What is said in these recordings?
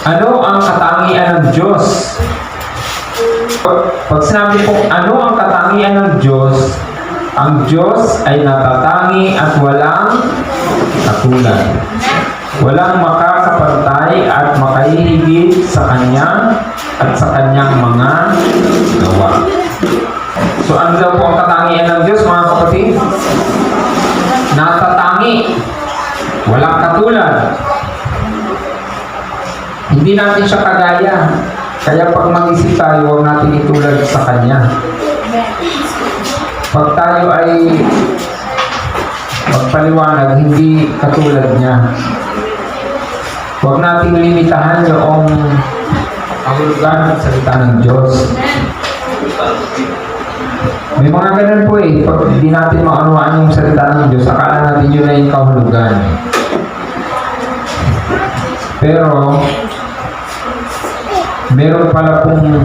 Ano ang katangian ng Diyos? Pag sinabi po, ano ang katangian ng Diyos? Ang Diyos ay natatangi at walang katulad. Walang makakapantay at makahihigit sa Kanya at sa Kanyang mga gawa. So ano daw po ang katangian ng Diyos mga kapatid? Natatangi. Walang katulad. Hindi natin siya kagaya. Kaya pag mag-isip tayo, huwag natin itulad sa Kanya. Pag tayo ay magpaliwanag, hindi katulad niya. Huwag nating limitahan yung kahulugan ng salita ng Diyos. May mga ganun po eh. Pag hindi natin maunawaan yung salita ng Diyos, akala natin yun na yung kahulugan. Pero, meron pala pong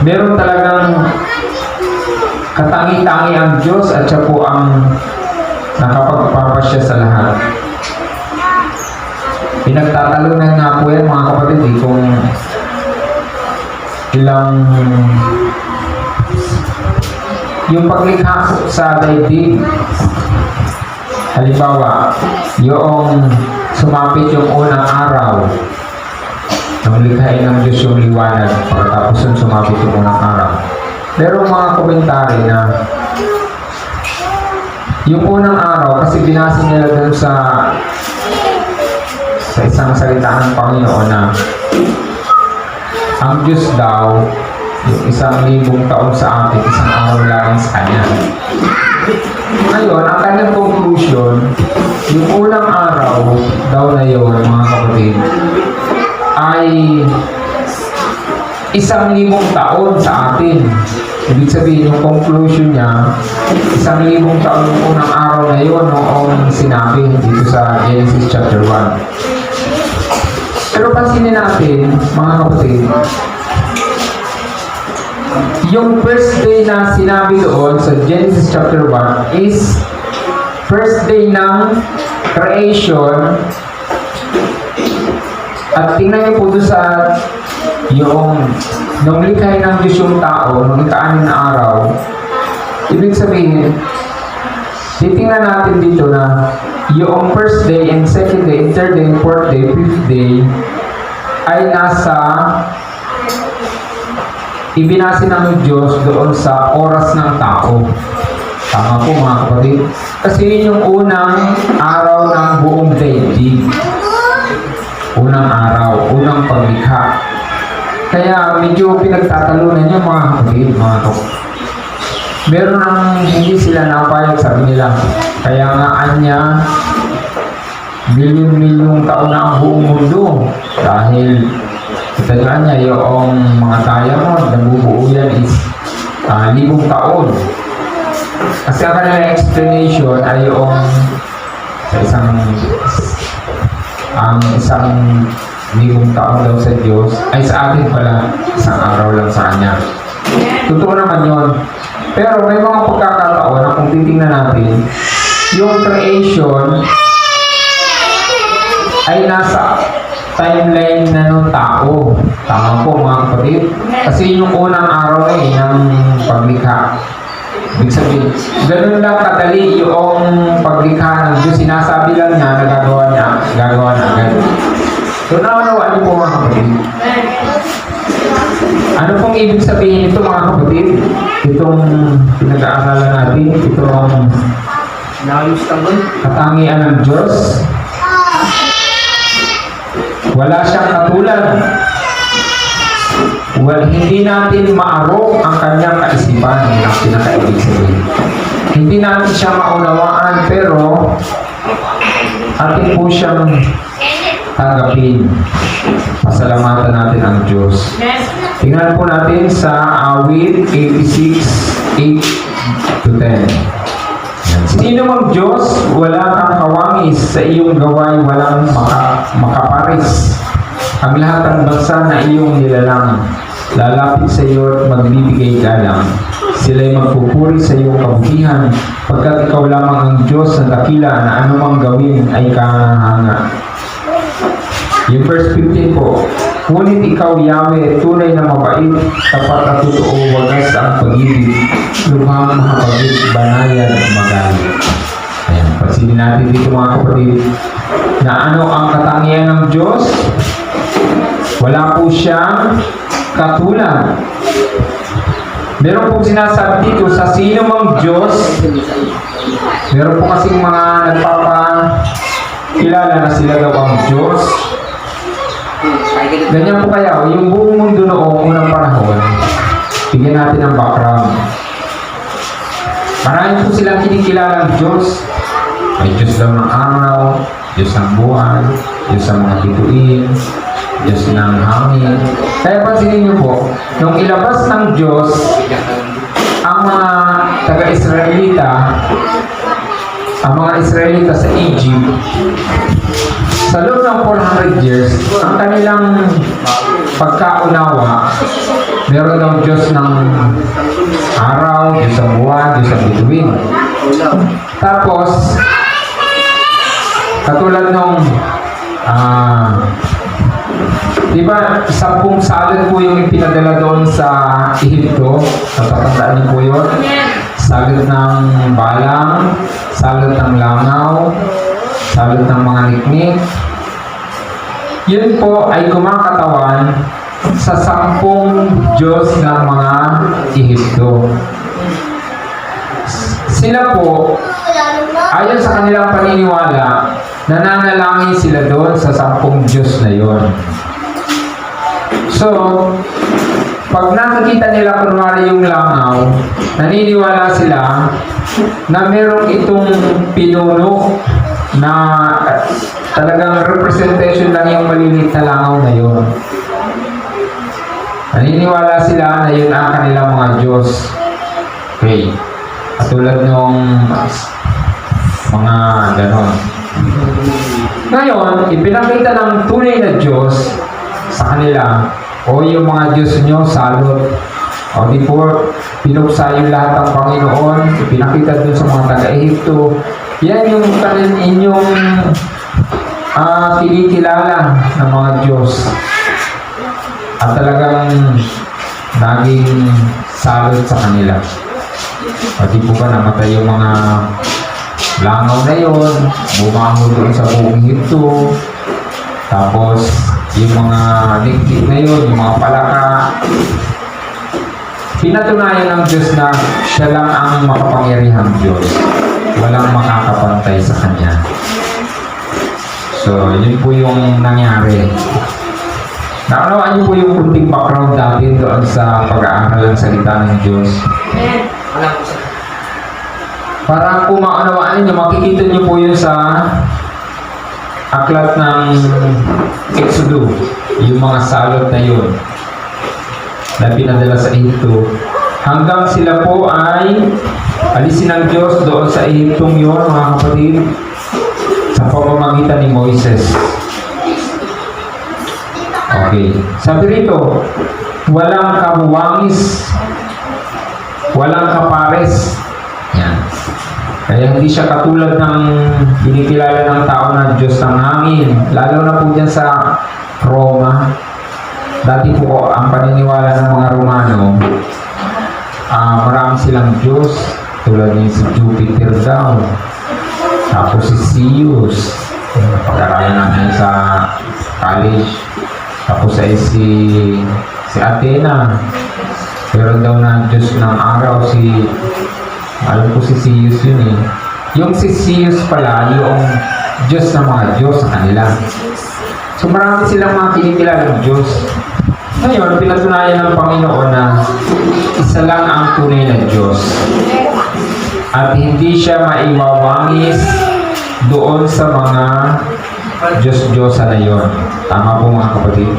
meron talagang katangi-tangi ang Diyos at siya po ang nakapagpapasya sa lahat. Pinagtatalunan nga po yan mga kapatid eh, kung ilang yung paglikha sa daigdig halimbawa yung sumapit yung unang araw nang likhain ng Diyos yung liwanag pagkatapos yung sumapit yung unang araw pero mga komentary na yung unang araw kasi binasa nila dun sa sa isang salita ng Panginoon na ang Diyos daw yung isang libong taon sa atin, isang araw lang sa Kanya. Ngayon, ang kanyang conclusion, yung unang araw daw na yun, mga kapatid, ay isang libong taon sa atin. Ibig sabihin, yung conclusion niya, isang libong taon yung unang araw na yun noong sinabi dito sa Genesis chapter 1. Pero pansinin natin, mga kapatid, yung first day na sinabi doon sa Genesis chapter 1 is first day ng creation at tingnan niyo po doon sa yung nung likhay ng Diyos yung tao nung ikaanin na araw ibig sabihin titingnan natin dito na yung first day and second day and third day fourth day fifth day ay nasa ibinasi ng Diyos doon sa oras ng tao. Tama po mga kapatid. Kasi yun yung unang araw ng buong daigdig. Kaya medyo pinagtatalunan yung mga kapatid, mga kapatid. Meron nang hindi sila napayag sabi nila. Kaya nga anya, milyon-milyong taon na ang buong mundo. Dahil Tandaan niya, yung mga diamond, nabubuo yan is ah, libong taon. Kasi ang kanilang explanation ay yung sa isang ang isang libong taon daw sa Diyos ay sa atin pala isang araw lang sa Kanya. Totoo naman yun. Pero may mga pagkakataon na kung titingnan natin, yung creation ay nasa timeline na ng tao. Tama po mga kapatid. Kasi yung unang araw eh, ng paglikha. Ibig sabihin, ganun lang kadali yung paglikha ng Diyos. Sinasabi lang niya na gagawa niya, gagawa na agad. So, naunawaan niyo po mga kapatid. Ano pong ibig sabihin ito mga kapatid? Itong pinag-aaralan natin, itong katangian ng Diyos. Wala siyang katulad. Well, hindi natin maarok ang kanyang kaisipan. Ang pinaka-ibig sabihin. Hindi natin siya maunawaan, pero atin po siyang tanggapin. Pasalamatan natin ang Diyos. Tingnan po natin sa awit 86, 8 to 10. Sino mang Diyos, wala kang kawangis sa iyong gaway, walang maka, makaparis. Ang lahat ng bansa na iyong nilalang, lalapit sa iyo at magbibigay galang. Sila'y magpupuri sa iyong kabutihan, pagkat ikaw lamang ang Diyos na dakila na anumang gawin ay kahanga. Yung verse 15 po, Ngunit ikaw, Yahweh, tunay na mabait, tapat at totoo, wagas ang pag-ibig, lubhang makapagit, banayan, magalit. Ayan, pansinin natin dito mga kapatid, na ano ang katangian ng Diyos? Wala po siyang katulad. Meron po sinasabi dito sa sino mang Diyos, meron po kasing mga nagpapakilala na sila daw ang Diyos. Ganyan po kaya, yung buong mundo noong unang panahon, bigyan natin ng background. Marami po silang kinikilalang Diyos. May Diyos daw ng araw, Diyos ng buwan, Diyos ng mga bituin, Diyos ng hangin. Kaya pansinin niyo po, nung ilabas ng Diyos ang mga taga-Israelita, ang mga Israelita sa Egypt, ng 400 years, ang kanilang pagkaunawa, meron ng Diyos ng araw, Diyos ng buwan, Diyos ng bituin. Tapos, katulad nung, ah, di ba, sampung salad po yung ipinadala doon sa Ehipto, natatandaan niyo po yun? Salad ng balang, salad ng langaw, salad ng mga niknik. Yun po ay kumakatawan sa sampung Diyos ng mga Ehipto. Sila po, ayon sa kanilang paniniwala, nananalangin sila doon sa sampung Diyos na yon. So, pag nakikita nila kunwari yung langaw, naniniwala sila na merong itong pinuno na talagang representation lang yung maliliit na langaw na yun. Naniniwala sila na yun ang kanilang mga Diyos. Okay. Katulad nung mga ganon. Ngayon, ipinakita ng tunay na Diyos sa kanila, o yung mga Diyos nyo, salot. O di po, pinuksa yung lahat ng Panginoon, ipinakita dun sa mga taga-Ehipto. Yan yung kanin inyong ah kinikilala ng mga Diyos. At talagang naging salot sa kanila. Di po ba namatay yung mga langaw na yon, bumango doon sa buong Ehipto. Tapos, yung mga dikdik na yun, yung mga palaka, pinatunayan ng Diyos na siya lang ang makapangyarihang Diyos. Walang makakapantay sa Kanya. So, yun po yung nangyari. Naunawaan niyo po yung kunting background natin doon sa pag-aaral ng salita ng Diyos. Para po maunawaan ninyo, makikita niyo po yun sa aklat ng Exodo, yung mga salot na yun na pinadala sa Ehipto. Hanggang sila po ay alisin ng Diyos doon sa Ehiptong yun, mga kapatid, sa pamamagitan ni Moises. Okay. Sabi rito, walang kabuwangis, walang kapares. Yan. Kaya hindi siya katulad ng kinikilala ng tao na Diyos ng hangin. Lalo na po dyan sa Roma. Dati po ang paniniwala ng mga Romano, ah marami silang Diyos. Tulad ni si Jupiter daw. Tapos si Zeus. Pag-aralan natin sa college. Tapos ay si si Athena. Meron daw na Diyos ng araw si alam ko si Zeus yun eh. Yung si Zeus pala, yung Diyos ng mga Diyos sa kanila. So marami silang mga kinikilalang Diyos. Ngayon, pinatunayan ng Panginoon na isa lang ang tunay na Diyos. At hindi siya maiwawangis doon sa mga Diyos-Diyosa na yon. Tama po mga kapatid.